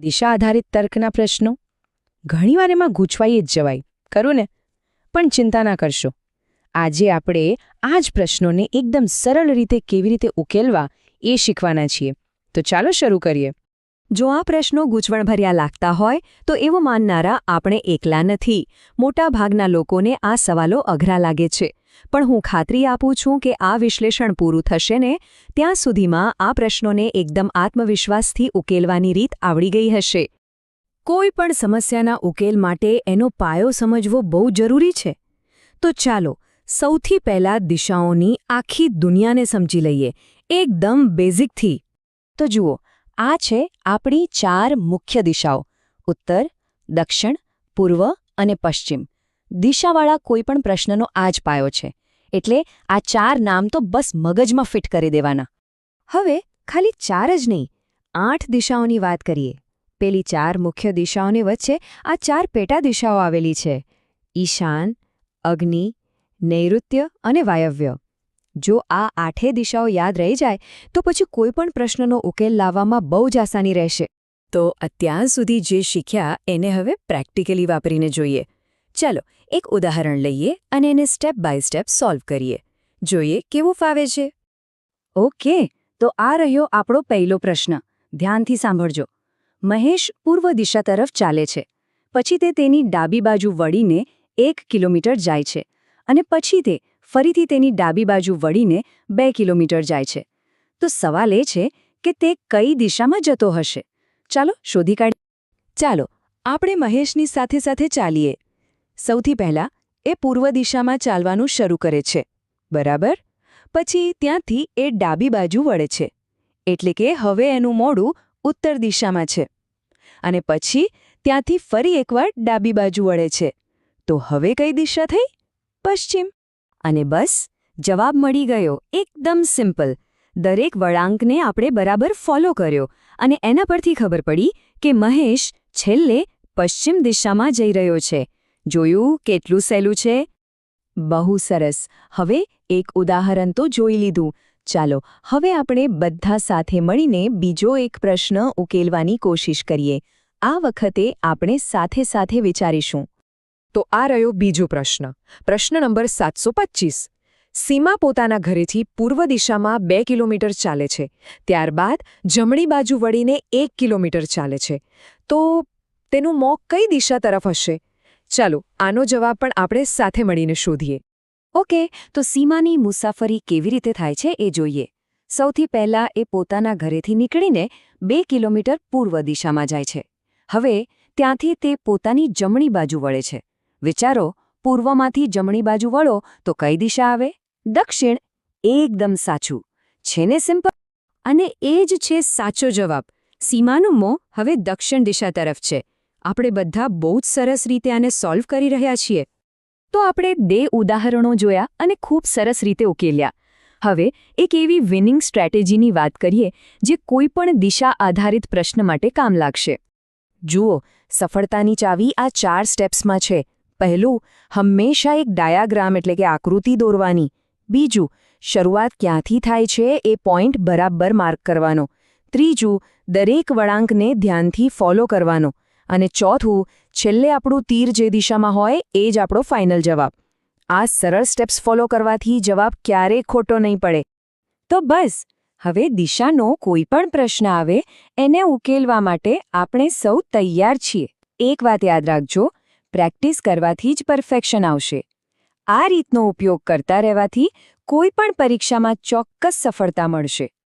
દિશા આધારિત તર્કના પ્રશ્નો? ઘણીવાર એમાં ગૂંચવાઈ જ જવાય, ખરું ને? પણ ચિંતા ના કરશો. આજે આપણે આ જ પ્રશ્નોને એકદમ સરળ રીતે કેવી રીતે ઉકેલવા એ શીખવાના છીએ. તો ચાલો શરૂ કરીએ. જો આ પ્રશ્નો ગૂંચવણભર્યા લાગતા હોય, તો એવું માનનારા આપણે એકલા નથી. મોટાભાગના લોકોને આ સવાલો અઘરા લાગે છે. પણ હું ખાતરી આપું છું કે આ વિશ્લેષણ પૂરું થશે ને ત્યાં સુધીમાં આ પ્રશ્નોને એકદમ આત્મવિશ્વાસથી ઉકેલવાની રીત આવડી ગઈ હશે. કોઈ પણ સમસ્યાના ઉકેલ માટે એનો પાયો સમજવો બહુ જરૂરી છે. તો ચાલો, સૌથી પહેલા દિશાઓની આખી દુનિયાને સમજી લઈએ. એકદમ બેઝિકથી. તો જુઓ, આ છે આપણી ચાર મુખ્ય દિશાઓ. ઉત્તર, દક્ષિણ, પૂર્વ અને પશ્ચિમ. દિશાવાળા કોઈપણ પ્રશ્નનો આ જ પાયો છે. એટલે આ ચાર નામ તો બસ મગજમાં ફિટ કરી દેવાના. હવે ખાલી ચાર જ નહીં, આઠ દિશાઓની વાત કરીએ. પેલી ચાર મુખ્ય દિશાઓની વચ્ચે આ ચાર પેટા દિશાઓ આવેલી છે. ઈશાન, અગ્નિ, નૈઋત્ય અને વાયવ્ય. જો આ આઠે દિશાઓ યાદ રહી જાય, તો પછી કોઈ પણ પ્રશ્નનો ઉકેલ લાવવામાં બહુ જ આસાની રહેશે. તો અત્યાર સુધી જે શીખ્યા, એને હવે પ્રેક્ટિકલી વાપરીને જોઈએ. ચાલો એક ઉદાહરણ લઈએ અને એને સ્ટેપ બાય સ્ટેપ સોલ્વ કરીએ. જોઈએ કેવું ફાવે છે? ઓકે તો આ રહ્યો આપણો પહેલો પ્રશ્ન. ધ્યાનથી સાંભળજો. મહેશ પૂર્વ દિશા તરફ ચાલે છે. પછી તે તેની ડાબી બાજુ વળીને એક કિલોમીટર જાય છે. અને પછી તે ફરીથી તેની ડાબી બાજુ વળીને બે કિલોમીટર જાય છે. તો સવાલ એ છે કે તે કઈ દિશામાં જતો હશે? ચાલો શોધી કાઢ ચાલો, આપણે મહેશની સાથે સાથે ચાલીએ. સૌથી પહેલા એ પૂર્વ દિશામાં ચાલવાનું શરૂ કરે છે. બરાબર? પછી ત્યાંથી એ ડાબી બાજુ વળે છે. એટલે કે હવે એનું મોડું ઉત્તર દિશામાં છે. અને પછી ત્યાંથી ફરી એકવાર ડાબી બાજુ વળે છે. તો હવે કઈ દિશા થઈ? પશ્ચિમ. અને બસ, જવાબ મળી ગયો એકદમ સિમ્પલ. દરેક વળાંકને આપણે બરાબર ફોલો કર્યો અને એના પરથી ખબર પડી કે મહેશ છેલ્લે પશ્ચિમ દિશામાં જઈ રહ્યો છે. જોયું કેટલું સહેલું છે? બહુ સરસ. હવે એક ઉદાહરણ તો જોઈ લીધું. ચાલો, હવે આપણે બધા સાથે મળીને બીજો એક પ્રશ્ન ઉકેલવાની કોશિશ કરીએ. આ વખતે આપણે સાથે સાથે વિચારીશું. તો આ રહ્યો બીજો પ્રશ્ન. પ્રશ્ન નંબર સાતસો સીમા પોતાના ઘરેથી પૂર્વ દિશામાં બે કિલોમીટર ચાલે છે. ત્યારબાદ જમણી બાજુ વળીને એક કિલોમીટર ચાલે છે. તો તેનું મોં કઈ દિશા તરફ હશે? ચાલો, આનો જવાબ પણ આપણે સાથે મળીને શોધીએ. ઓકે, તો સીમાની મુસાફરી કેવી રીતે થાય છે એ જોઈએ. સૌથી પહેલા એ પોતાના ઘરેથી નીકળીને બે કિલોમીટર પૂર્વ દિશામાં જાય છે. હવે, ત્યાંથી તે પોતાની જમણી બાજુ વળે છે. વિચારો, પૂર્વમાંથી જમણી બાજુ વળો તો કઈ દિશા આવે? દક્ષિણ, એકદમ સાચું. છે ને સિમ્પલ? અને એ જ છે સાચો જવાબ. સીમાનું મોં હવે દક્ષિણ દિશા તરફ છે. આપણે બધા બહુ જ સરસ રીતે આને સોલ્વ કરી રહ્યા છીએ. તો આપણે બે ઉદાહરણો જોયા અને ખૂબ સરસ રીતે ઉકેલ્યા. હવે એક એવી વિનિંગ સ્ટ્રેટેજીની વાત કરીએ, જે કોઈપણ દિશા આધારિત પ્રશ્ન માટે કામ લાગશે. જુઓ, સફળતાની ચાવી આ ચાર સ્ટેપ્સમાં છે. પહેલું, હંમેશા એક ડાયાગ્રામ એટલે કે આકૃતિ દોરવાની. બીજું, શરૂઆત ક્યાંથી થાય છે એ પોઈન્ટ બરાબર માર્ક કરવાનો. ત્રીજું, દરેક વળાંકને ધ્યાનથી ફોલો કરવાનો. અને ચોથું, છેલ્લે આપણું તીર જે દિશામાં હોય, એ જ આપણો ફાઇનલ જવાબ. આ સરળ સ્ટેપ્સ ફોલો કરવાથી જવાબ ક્યારેય ખોટો નહીં પડે. તો બસ, હવે દિશાનો કોઈ પણ પ્રશ્ન આવે, એને ઉકેલવા માટે આપણે સૌ તૈયાર છીએ. એક વાત યાદ રાખજો પ્રેક્ટિસ કરવાથી જ પરફેક્શન આવશે. આ રીતનો ઉપયોગ કરતા રહેવાથી કોઈ પણ પરીક્ષામાં ચોક્કસ સફળતા મળશે.